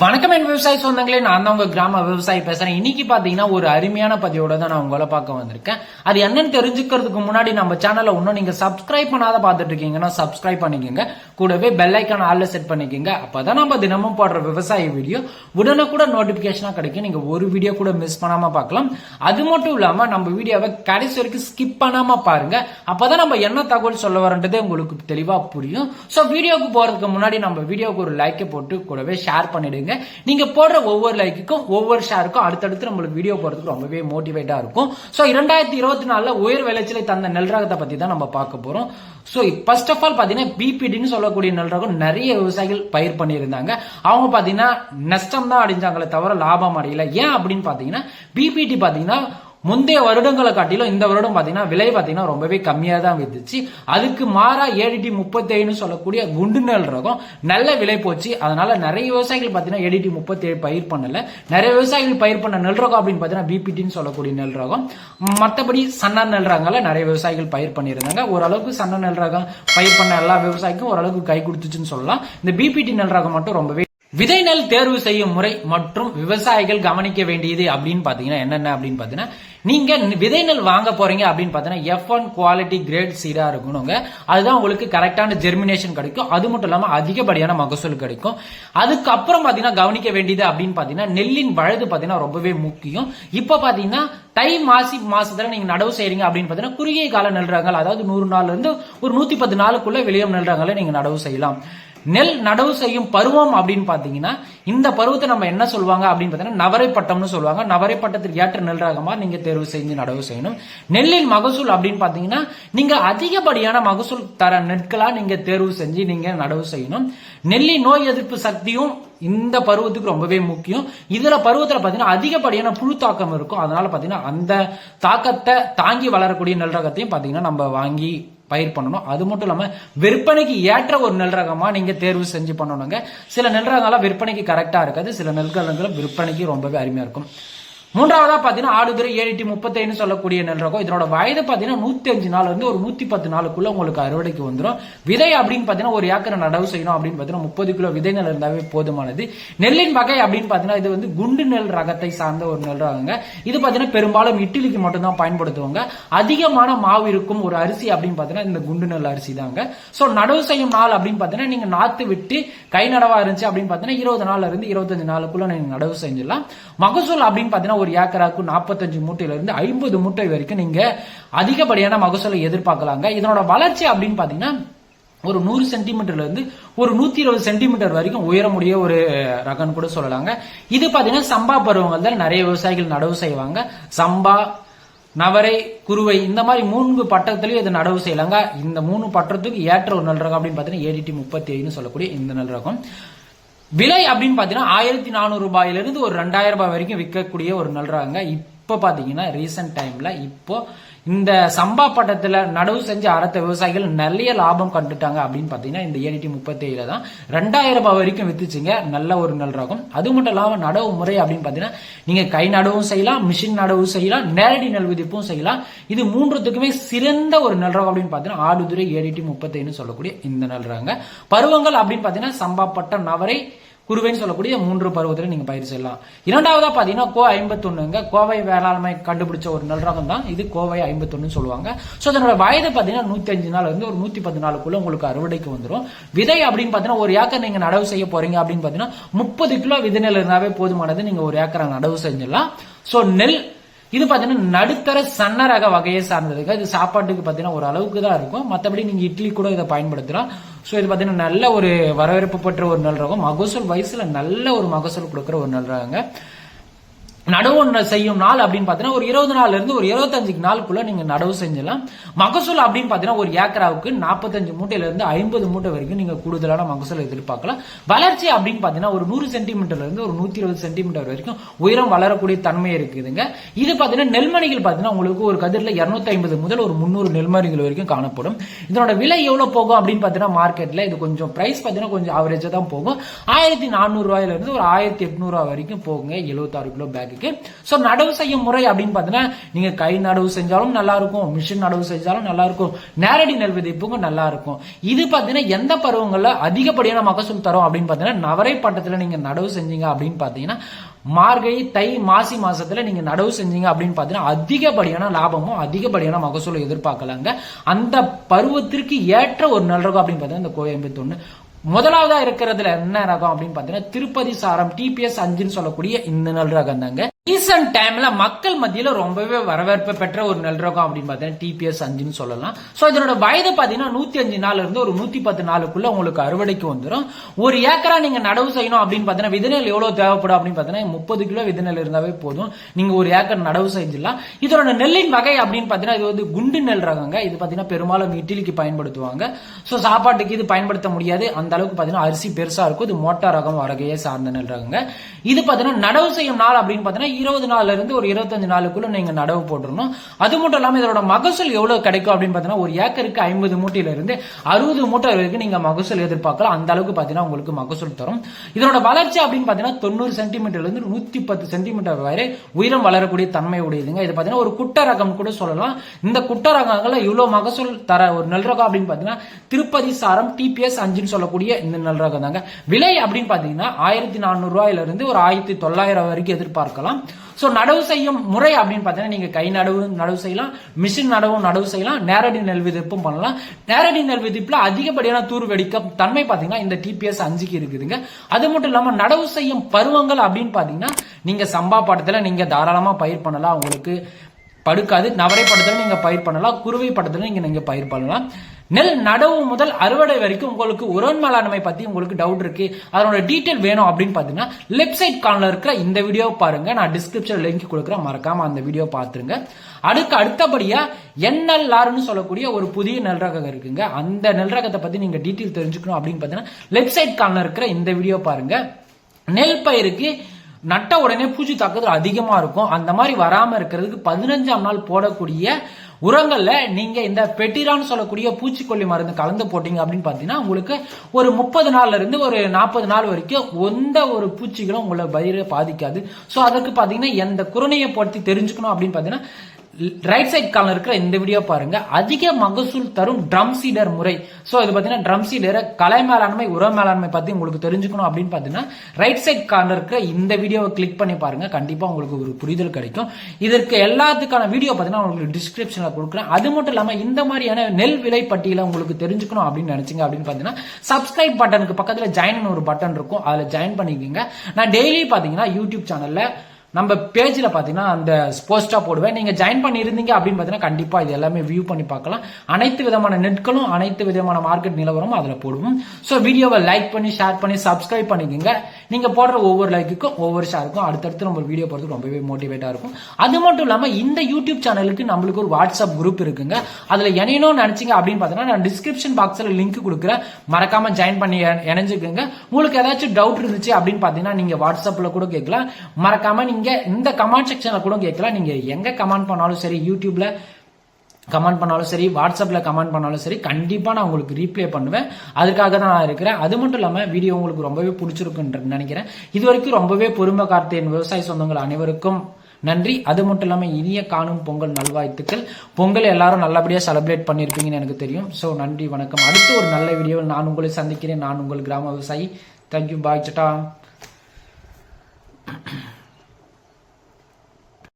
வணக்கம் என் விவசாய சொந்தங்களே. நான் தான் உங்க கிராம விவசாயி பேசுறேன். இன்னைக்கு பாத்தீங்கன்னா ஒரு அருமையான பதியோட தான் நான் உங்களை பார்க்க வந்திருக்கேன். அது என்னன்னு தெரிஞ்சுக்கிறதுக்கு முன்னாடி நம்ம சேனலை இன்னும் நீங்க சப்ஸ்கிரைப் பண்ணாத பார்த்துட்டு இருக்கீங்கன்னா சப்ஸ்கிரைப் பண்ணிக்கோங்க. கூடவே பெல் ஐக்கான ஆல்ல செட் பண்ணிக்கோங்க. அப்பதான் நம்ம தினமும் போடுற விவசாய வீடியோ உடனே கூட நோட்டிபிகேஷனா கிடைக்கும். நீங்க ஒரு வீடியோ கூட மிஸ் பண்ணாம பார்க்கலாம். அது மட்டும் இல்லாம நம்ம வீடியோவை கடைசி வரைக்கும் ஸ்கிப் பண்ணாம பாருங்க. அப்பதான் நம்ம என்ன தகவல் சொல்ல வரன்றதே உங்களுக்கு தெளிவா புரியும். சோ வீடியோக்கு போறதுக்கு முன்னாடி நம்ம வீடியோக்கு ஒரு லைக்கை போட்டு கூடவே ஷேர் பண்ணிடுங்க. நீங்க போடுற ஒவ்வொரு லைக்குக்கும் ஒவ்வொரு ஷேருக்கும் அடுத்தடுத்து நம்மளுக்கு வீடியோ போறதுக்கு ரொம்பவே மோட்டிவேட்டா இருக்கும். ஸோ இரண்டாயிரத்தி இருபத்தி நாலுல உயர் விளைச்சலை தந்த நெல் ரகத்தை பத்தி தான் நம்ம பார்க்க போறோம். சோ ஃபர்ஸ்ட் ஆஃப் ஆல் பாத்தீங்கன்னா பிபிடின்னு சொல்லக்கூடிய நெல் ரகம் நிறைய விவசாயிகள் பயிர் பண்ணியிருந்தாங்க. அவங்க பாத்தீங்கன்னா நஷ்டம் தான் அடைஞ்சாங்களே தவிர லாபம் அடையல. ஏன் அப்படின்னு பாத்தீங்கன்னா பிபிடி பாத்தீங்கன்னா முந்தைய வருடங்களை காட்டிலும் இந்த வருடம் பாத்தீங்கன்னா விலை பாத்தீங்கன்னா ரொம்பவே கம்மியா தான் வித்துச்சு. அதுக்கு மாறா ஏடிடி முப்பத்தி சொல்லக்கூடிய குண்டுநெல் ரகம் நல்ல விலை போச்சு. அதனால நிறைய விவசாயிகள் பாத்தீங்கன்னா ஏடிடி முப்பத்தி ஏழு பயிர் பண்ணல. நிறைய விவசாயிகள் பயிர் பண்ண நெல் ரகம் அப்படின்னு பாத்தீங்கன்னா பிபிடின்னு சொல்லக்கூடிய நெல் ரகம். மற்றபடி சன்ன நெல் ரகங்கள நிறைய விவசாயிகள் பயிர் பண்ணியிருந்தாங்க. ஓரளவுக்கு சன்ன நெல் ரகம் பயிர் பண்ண எல்லா விவசாயிக்கும் ஓரளவுக்கு கை கொடுத்துச்சுன்னு சொல்லலாம். இந்த பிபிடி நெல் ரகம் மட்டும் ரொம்பவே விதை நெல் தேர்வு செய்யும் முறை மற்றும் விவசாயிகள் கவனிக்க வேண்டியது அப்படின்னு பாத்தீங்கன்னா என்னென்ன அப்படின்னு பாத்தீங்கன்னா நீங்க விதை நெல் வாங்க போறீங்க அப்படின்னு பாத்தீங்கன்னா எஃப் ஒன் குவாலிட்டி கிரேட் சீடா இருக்கணுங்க. அதுதான் உங்களுக்கு கரெக்டான ஜெர்மினேஷன் கிடைக்கும். அது மட்டும் இல்லாம அதிகப்படியான மகசூல் கிடைக்கும். அதுக்கப்புறம் பாத்தீங்கன்னா கவனிக்க வேண்டியது அப்படின்னு பாத்தீங்கன்னா நெல்லின் வயது பாத்தீங்கன்னா ரொம்பவே முக்கியம். இப்ப பாத்தீங்கன்னா தை மாசி மாசத்துல நீங்க நடவு செய்யறீங்க அப்படின்னு பாத்தீங்கன்னா குறுகிய கால நெல் அதாவது நூறு நாள்ல இருந்து ஒரு நூத்தி பத்து நாளுக்குள்ள வெளியே நெல் நீங்க நடவு செய்யலாம். நெல் நடவு செய்யும் பருவம் அப்படின்னு பாத்தீங்கன்னா இந்த பருவத்தை நம்ம என்ன சொல்லுவாங்க அப்படின்னு பாத்தீங்கன்னா நவரை பட்டம்னு சொல்லுவாங்க. நவரை பட்டத்திற்கு ஏற்ற நெல் ரகமா நீங்க தேர்வு செஞ்சு நடவு செய்யணும். நெல்லின் மகசூல் அப்படின்னு பாத்தீங்கன்னா நீங்க அதிகப்படியான மகசூல் தர நெற்களா நீங்க தேர்வு செஞ்சு நீங்க நடவு செய்யணும். நெல்லி நோய் எதிர்ப்பு சக்தியும் இந்த பருவத்துக்கு ரொம்பவே முக்கியம். இதுல பருவத்துல பாத்தீங்கன்னா அதிகப்படியான புழு தாக்கம் இருக்கும். அதனால பாத்தீங்கன்னா அந்த தாக்கத்தை தாங்கி வளரக்கூடிய நெல் ரகத்தையும் பாத்தீங்கன்னா நம்ம வாங்கி பயிர் பண்ணணும். அது மட்டும் இல்லாமல் விற்பனைக்கு ஏற்ற ஒரு நெல் ரகமாக நீங்கள் தேர்வு செஞ்சு பண்ணணுங்க. சில நெல் ரகங்கள்லாம் விற்பனைக்கு கரெக்டாக இருக்காது. சில நெல் ரகங்கள் விற்பனைக்கு ரொம்பவே அருமையாக இருக்கும். மூன்றாவதா பாத்தீங்கன்னா ஆடுதுறை ஏழிட்டி முப்பத்தைன்னு சொல்லக்கூடிய நெல் ரகம். இதனோட வயது பாத்தீங்கன்னா நூத்தி அஞ்சு நாள் வந்து ஒரு நூத்தி பத்து நாளுக்குள்ள உங்களுக்கு அறுவடைக்கு வந்துடும் விதை அப்படின்னு பாத்தீங்கன்னா ஒரு ஏக்கரை நடவு செய்யணும் அப்படின்னு பாத்தீங்கன்னா முப்பது கிலோ விதை நெல் இருந்தாவே போதுமானது. நெல்லின் வகை அப்படின்னு பாத்தீங்கன்னா இது வந்து குண்டு நெல் ரகத்தை சார்ந்த ஒரு நெல் ரகங்க. இது பாத்தீங்கன்னா பெரும்பாலும் இட்லிக்கு மட்டும்தான் பயன்படுத்துவாங்க. அதிகமான மாவு இருக்கும் ஒரு அரிசி அப்படின்னு பாத்தீங்கன்னா இந்த குண்டு நெல் அரிசி தாங்க சோ நடவு செய்யும் நாள் அப்படின்னு பாத்தீங்கன்னா நீங்க நாத்து விட்டு கை நடவா இருந்துச்சு அப்படின்னு பாத்தீங்கன்னா இருபது நாள்ல இருந்து இருபத்தஞ்சு நாளுக்குள்ள நீங்க நடவு செஞ்சிடலாம். மகசூல் அப்படின்னு பாத்தீங்கன்னா ஒரு ஏக்கராக்கு நாற்பத்தஞ்சு மூட்டையிலிருந்து ஐம்பது மூட்டை வரைக்கும் நீங்க அதிகப்படியான மகசூலை எதிர்பார்க்கலாங்க. இதனோட வளர்ச்சி அப்படின்னு பாத்தீங்கன்னா ஒரு நூறு சென்டிமீட்டர்ல இருந்து ஒரு நூத்தி இருபது சென்டிமீட்டர் வரைக்கும் உயரமுடிய ஒரு ரகம்னு கூட சொல்லலாங்க. இது பாத்தீங்கன்னா சம்பா பருவங்கள் தான் நிறைய விவசாயிகள் நடவு செய்வாங்க. சம்பா நவரை குருவை இந்த மாதிரி மூன்று பட்டத்திலையும் இது நடவு செய்யலாங்க. இந்த மூணு பட்டத்துக்கு ஏற்ற ஒரு நல் ரகம் அப்படின்னு பாத்தீங்கன்னா ஏடிடி முப்பத்தி ஏழுன்னு சொல்லக்கூடிய இந்த நல் ரகம். விலை அப்படின்னு பார்த்தீங்கன்னா ஆயிரத்தி நானூறு ரூபாயிலிருந்து ஒரு ரெண்டாயிரம் ரூபாய் வரைக்கும் விற்கக்கூடிய ஒரு நல் ரகங்க இப்போ பார்த்தீங்கன்னா ரீசெண்ட் டைம்ல இப்போ இந்த சம்பா பட்டத்தில் நடவு செஞ்ச அறத்த விவசாயிகள் நிறைய லாபம் கண்டுட்டாங்க அப்படின்னு பார்த்தீங்கன்னா இந்த ஏடிடி முப்பத்தி தான். ரெண்டாயிரம் ரூபாய் வரைக்கும் வித்துச்சுங்க. நல்ல ஒரு நல் ரகம். அது மட்டும் இல்லாமல் நடவு முறை அப்படின்னு பார்த்தீங்கன்னா நீங்கள் கை நடவும் செய்யலாம் மிஷின் நடவும் செய்யலாம் நேரடி நெல் விதிப்பும் செய்யலாம். இது மூன்றுத்துக்குமே சிறந்த ஒரு நல் ரகம் அப்படின்னு பார்த்தீங்கன்னா ஆடுதுறை ஏடிடி முப்பத்தி சொல்லக்கூடிய இந்த நல் ரகங்க. பருவங்கள் அப்படின்னு பார்த்தீங்கன்னா சம்பா பட்டம் நவரை குருவைன்னு சொல்லக்கூடிய மூன்று பருவத்தில் நீங்க பயிர் செய்யலாம். இரண்டாவதா பாத்தீங்கன்னா கோ ஐம்பத்தொன்னுங்க. கோவை வேளாண்மை கண்டுபிடிச்ச ஒரு நல் ரகம் தான். இது கோவை ஐம்பத்தொன்னு சொல்லுவாங்க. சோ அதனோட வயது பாத்தீங்கன்னா நூத்தி அஞ்சு நாள் இருந்து ஒரு நூத்தி பத்து நாளுக்குள்ள உங்களுக்கு அறுவடைக்கு வந்துடும் விதை அப்படின்னு பாத்தீங்கன்னா ஒரு ஏக்கர் நீங்க நடவு செய்ய போறீங்க அப்படின்னு பாத்தீங்கன்னா முப்பது கிலோ விதை நெல் இருந்தாவே போதுமானது. நீங்க ஒரு ஏக்கரை நடவு செஞ்சிடலாம். சோ நெல் இது பாத்தீங்கன்னா நடுத்தர சன்ன ரக வகையை சார்ந்ததுக்கு இது சாப்பாட்டுக்கு பாத்தீங்கன்னா ஒரு அளவுக்கு தான் இருக்கும். மற்றபடி நீங்க இட்லி கூட இதை பயன்படுத்தலாம். ஸோ இது பாத்தீங்கன்னா நல்ல ஒரு வரவேற்பு பெற்ற ஒரு நல் ரகம். மகசூல் வயசுல நல்ல ஒரு மகசூல் கொடுக்குற ஒரு நல் ரகங்க. நடவு செய்யும் நாள் அப்படின்னு பார்த்தீங்கன்னா ஒரு இருபது நாள்ல இருந்து ஒரு இருபத்தஞ்சு நாளுக்குள்ள நீங்க நடவு செஞ்சலாம் மகசூல் அப்படின்னு பார்த்தீங்கன்னா ஒரு ஏக்கராவுக்கு நாற்பத்தஞ்சு மூட்டையில இருந்து ஐம்பது மூட்டை வரைக்கும் நீங்க கூடுதலான மகசூல் எதிர்பார்க்கலாம். வளர்ச்சி அப்படின்னு பார்த்தீங்கன்னா ஒரு நூறு சென்டிமீட்டர்ல இருந்து ஒரு நூத்தி இருபது சென்டிமீட்டர் வரைக்கும் உயரம் வளரக்கூடிய தன்மை இருக்குதுங்க. இது பார்த்தீங்கன்னா நெல்மணிகள் பார்த்தீங்கன்னா உங்களுக்கு ஒரு கதிரில் இருநூத்தி ஐம்பது முதல் ஒரு முந்நூறு நெல்மணிகள் வரைக்கும் காணப்படும். இதனோட விலை எவ்வளவு போகும் அப்படின்னு பார்த்தீங்கன்னா மார்க்கெட்ல இது கொஞ்சம் பிரைஸ் பார்த்தீங்கன்னா கொஞ்சம் ஆவரேஜா தான் போகும். ஆயிரத்தி நானூறு ரூபாயில இருந்து ஒரு ஆயிரத்தி எட்நூறு ரூபாய் வரைக்கும் போகுங்க. எழுபத்தாறு கிலோ பேக் இருக்கு. ஸோ நடவு செய்யும் முறை அப்படின்னு பார்த்தீங்கன்னா நீங்க கை நடவு செஞ்சாலும் நல்லா இருக்கும் மிஷின் நடவு செஞ்சாலும் நல்லா இருக்கும் நேரடி நெல் விதைப்புங்க நல்லா இருக்கும் இது பார்த்தீங்கன்னா எந்த பருவங்களில் அதிகப்படியான மகசூல் தரும் அப்படின்னு பார்த்தீங்கன்னா நவரை பட்டத்தில் நீங்க நடவு செஞ்சீங்க அப்படின்னு பார்த்தீங்கன்னா மார்கை தை மாசி மாசத்துல நீங்க நடவு செஞ்சீங்க அப்படின்னு பார்த்தீங்கன்னா அதிகப்படியான லாபமும் அதிகப்படியான மகசூலை எதிர்பார்க்கலாங்க. அந்த பருவத்திற்கு ஏற்ற ஒரு நல்ல இருக்கும் அப்படின்னு பார்த்தீங்கன்னா இந்த கோயம்புத்தூர்னு. முதலாவதா இருக்கிறதுல என்ன ரகம் அப்படின்னு பார்த்தீங்கன்னா திருப்பதி சாரம் டிபிஎஸ் அஞ்சுன்னு சொல்லக்கூடிய இந்த நல் ரகம் தாங்க ரீசன்ட் டைம்ல மக்கள் மத்தியில ரொம்பவே வரவேற்பு பெற்ற ஒரு நெல் ரகம் அப்படின்னு பார்த்தீங்கன்னா டிபிஎஸ் அஞ்சுன்னு சொல்லலாம். ஸோ இதனோட வயது பார்த்தீங்கன்னா நூத்தி அஞ்சு நாள்ல இருந்து ஒரு நூத்தி பத்து நாளுக்குள்ள உங்களுக்கு அறுவடைக்கு வந்துடும் ஒரு ஏக்கரா நீங்க நடவு செய்யணும் அப்படின்னு பார்த்தீங்கன்னா விதநெல் எவ்வளவு தேவைப்படும் அப்படின்னு பார்த்தீங்கன்னா முப்பது கிலோ விதநெல் இருந்தாவே போதும். நீங்க ஒரு ஏக்கர் நடவு செஞ்சிடலாம். இதோட நெல்லின் வகை அப்படின்னு பார்த்தீங்கன்னா இது வந்து குண்டு நெல் ரகங்க. இது பார்த்தீங்கன்னா பெரும்பாலும் இட்லிக்கு பயன்படுத்துவாங்க. ஸோ சாப்பாட்டுக்கு இது பயன்படுத்த முடியாது. அந்த அளவுக்கு பார்த்தீங்கன்னா அரிசி பெருசா இருக்கும். இது மோட்டார் ரகம் வகையை சார்ந்த நெல் ரகங்க. இது பார்த்தீங்கன்னா நடவு செய்யும் நாள் அப்படின்னு பார்த்தீங்கன்னா இருபது நாள்ல இருந்து ஒரு இருபத்தஞ்சு நாளுக்குள்ள நீங்க நடவு போட்டுருணும் அது மட்டும் இல்லாமல் இதோட மகசூல் எவ்வளவு கிடைக்கும் அப்படின்னு பார்த்தீங்கன்னா ஒரு ஏக்கருக்கு ஐம்பது மூட்டையில இருந்து அறுபது மூட்டை வரைக்கும் நீங்க மகசூல் எதிர்பார்க்கலாம். அந்த அளவுக்கு பார்த்தீங்கன்னா உங்களுக்கு மகசூல் தரும். இதனோட வளர்ச்சி அப்படின்னு பார்த்தீங்கன்னா தொண்ணூறு சென்டிமீட்டர்ல இருந்து நூத்தி பத்து சென்டிமீட்டர் வரை உயரம் வளரக்கூடிய தன்மை உடையதுங்க. இது பார்த்தீங்கன்னா ஒரு குட்ட ரகம் கூட சொல்லலாம். இந்த குட்ட ரகங்கள்ல இவ்வளவு மகசூல் தர ஒரு நெல் ரகம் அப்படின்னு பார்த்தீங்கன்னா திருப்பதி சாரம் டிபிஎஸ் அஞ்சுன்னு சொல்லக்கூடிய இந்த நெல் ரகம் தாங்க விலை அப்படின்னு பார்த்தீங்கன்னா ஆயிரத்தி நானூறு ஒரு ஆயிரத்தி தொள்ளாயிரம் வரைக்கும் எதிர்பார்க்கலாம். ஸோ நடவு செய்யும் முறை அப்படின்னு பார்த்தீங்கன்னா நீங்கள் கை நடவு நடவு செய்யலாம். மிஷின் நடவும் நடவு செய்யலாம். நேரடி நெல் விதிப்பும் பண்ணலாம். நேரடி நெல் விதிப்பில் அதிகப்படியான தூர் வெடிக்க தன்மை பார்த்தீங்கன்னா இந்த டிபிஎஸ் அஞ்சுக்கு இருக்குதுங்க. அது மட்டும் இல்லாமல் நடவு செய்யும் பருவங்கள் அப்படின்னு பார்த்தீங்கன்னா நீங்கள் சம்பா படத்தில் நீங்கள் தாராளமாக பயிர் பண்ணலாம். உங்களுக்கு படுக்காது. நவரை படத்தில் நீங்கள் பயிர் பண்ணலாம். குருவை படத்தில் நீங்கள் நீங்கள் பயிர் பண்ணலாம். நெல் நடவு முதல் அறுவடை வரைக்கும் உங்களுக்கு உரம் மேலாண்மை பத்தி உங்களுக்கு டவுட் இருக்கு. அதனோட டீட்டெயில் வேணும் அப்படின்னு பாத்தீங்கன்னா லெஃப்ட் சைட் கார்னர்ல இருக்கிற இந்த வீடியோ பாருங்க. நான் டிஸ்கிரிப்ஷன் லிங்க் கொடுக்குறேன். மறக்காம அந்த வீடியோ பாத்துருங்க. அடுக்கு அடுத்தபடியா என்எல்ஆர்னு சொல்லக்கூடிய ஒரு புதிய நெல் ரகம் இருக்குங்க. அந்த நெல் ரகத்தை பத்தி நீங்க டீட்டெயில் தெரிஞ்சுக்கணும் அப்படின்னு பாத்தீங்கன்னா லெஃப்ட் சைட் கார்னர் இருக்கிற இந்த வீடியோ பாருங்க. நெல் பயிருக்கு நட்ட உடனே பூச்சி தாக்குதல் அதிகமா இருக்கும். அந்த மாதிரி வராம இருக்கிறதுக்கு பதினஞ்சாம் நாள் போடக்கூடிய உரங்கள்ல நீங்க இந்த பெட்டிரான்னு சொல்லக்கூடிய பூச்சிக்கொல்லி மருந்து கலந்து போட்டீங்க அப்படின்னு பார்த்தீங்கன்னா உங்களுக்கு ஒரு முப்பது நாள்ல இருந்து ஒரு நாற்பது நாள் வரைக்கும் எந்த ஒரு பூச்சிகளும் உங்களை பயிரை பாதிக்காது. ஸோ அதற்கு பாத்தீங்கன்னா எந்த குரணையை பற்றி தெரிஞ்சுக்கணும் அப்படின்னு பார்த்தீங்கன்னா ரைட் சைட் கார்னர் இருக்கிற இந்த வீடியோ பாருங்க. அதிக மகசூல் தரும் ட்ரம் சீடர் முறை. ஸோ இது பார்த்தீங்கன்னா ட்ரம் சீடரை கலை மேலாண்மை உர மேலாண்மை பத்தி உங்களுக்கு தெரிஞ்சுக்கணும் அப்படின்னு பார்த்தீங்கன்னா ரைட் சைட் கார்னர் இருக்கிற இந்த வீடியோவை கிளிக் பண்ணி பாருங்க. கண்டிப்பா உங்களுக்கு ஒரு புரிதல் கிடைக்கும். இதற்கு எல்லாத்துக்கான வீடியோ பார்த்தீங்கன்னா உங்களுக்கு டிஸ்கிரிப்ஷன்ல கொடுக்குறேன். அது மட்டும் இல்லாமல் இந்த மாதிரியான நெல் விலை பட்டியலை உங்களுக்கு தெரிஞ்சுக்கணும் அப்படின்னு நினைச்சிங்க அப்படின்னு பார்த்தீங்கன்னா சப்ஸ்கிரைப் பட்டனுக்கு பக்கத்தில் ஜாயின் ஒரு பட்டன் இருக்கும். அதில் ஜாயின் பண்ணிக்கோங்க. நான் டெய்லி பார்த்தீங்கன்னா யூடியூப் சேனலில் நம்ம பேஜில் பார்த்தீங்கன்னா அந்த போஸ்ட்டாக போடுவேன். நீங்கள் ஜாயின் பண்ணியிருந்தீங்க அப்படின்னு பார்த்தீங்கன்னா கண்டிப்பாக இது எல்லாமே வியூ பண்ணி பார்க்கலாம். அனைத்து விதமான நெட்களும் அனைத்து விதமான மார்க்கெட் நிலவரமும் அதில் போடுவோம். ஸோ வீடியோவை லைக் பண்ணி ஷேர் பண்ணி சப்ஸ்கிரைப் பண்ணிக்கோங்க. நீங்கள் போடுற ஒவ்வொரு லைக்குக்கும் ஒவ்வொரு ஷேருக்கும் அடுத்தடுத்து நம்ம வீடியோ போடுறதுக்கு ரொம்பவே மோட்டிவேட்டாக இருக்கும். அது மட்டும் இல்லாமல் இந்த யூடியூப் சேனலுக்கு நம்மளுக்கு ஒரு வாட்ஸ்அப் குரூப் இருக்குங்க. அதில் இணையணும்னு நினச்சிங்க அப்படின்னு பார்த்தீங்கன்னா நான் டிஸ்கிரிப்ஷன் பாக்ஸில் லிங்க் கொடுக்குறேன். மறக்காமல் ஜாயின் பண்ணி இணைஞ்சுக்கோங்க. உங்களுக்கு ஏதாச்சும் டவுட் இருந்துச்சு அப்படின்னு பார்த்தீங்கன்னா நீங்கள் வாட்ஸ்அப்பில் கூட கேட்கலாம். மறக்காமல் நீங்கள் இங்கே இந்த கமெண்ட் செக்ஷனில் கூட கேட்கலாம். நீங்கள் எங்கே கமெண்ட் பண்ணாலும் சரி யூடியூப்பில் கமெண்ட் பண்ணாலும் சரி வாட்ஸ்அப்பில் கமெண்ட் பண்ணாலும் சரி கண்டிப்பாக நான் உங்களுக்கு ரீப்ளே பண்ணுவேன். அதுக்காக தான் நான் இருக்கிறேன். அது மட்டும் இல்லாமல் வீடியோ உங்களுக்கு ரொம்பவே பிடிச்சிருக்குன்ற நினைக்கிறேன். இது வரைக்கும் ரொம்பவே பொறுமை காத்த விவசாய சொந்தங்கள் அனைவருக்கும் நன்றி. அது மட்டும் இல்லாமல் இனிய காணும் பொங்கல் நல்வாழ்த்துக்கள். பொங்கல் எல்லாரும் நல்லபடியாக செலிப்ரேட் பண்ணியிருப்பீங்கன்னு எனக்கு தெரியும். ஸோ நன்றி வணக்கம். அடுத்து ஒரு நல்ல வீடியோவில் நான் உங்களை சந்திக்கிறேன். நான் உங்கள் கிராம விவசாயி. Thank you bye சட்டா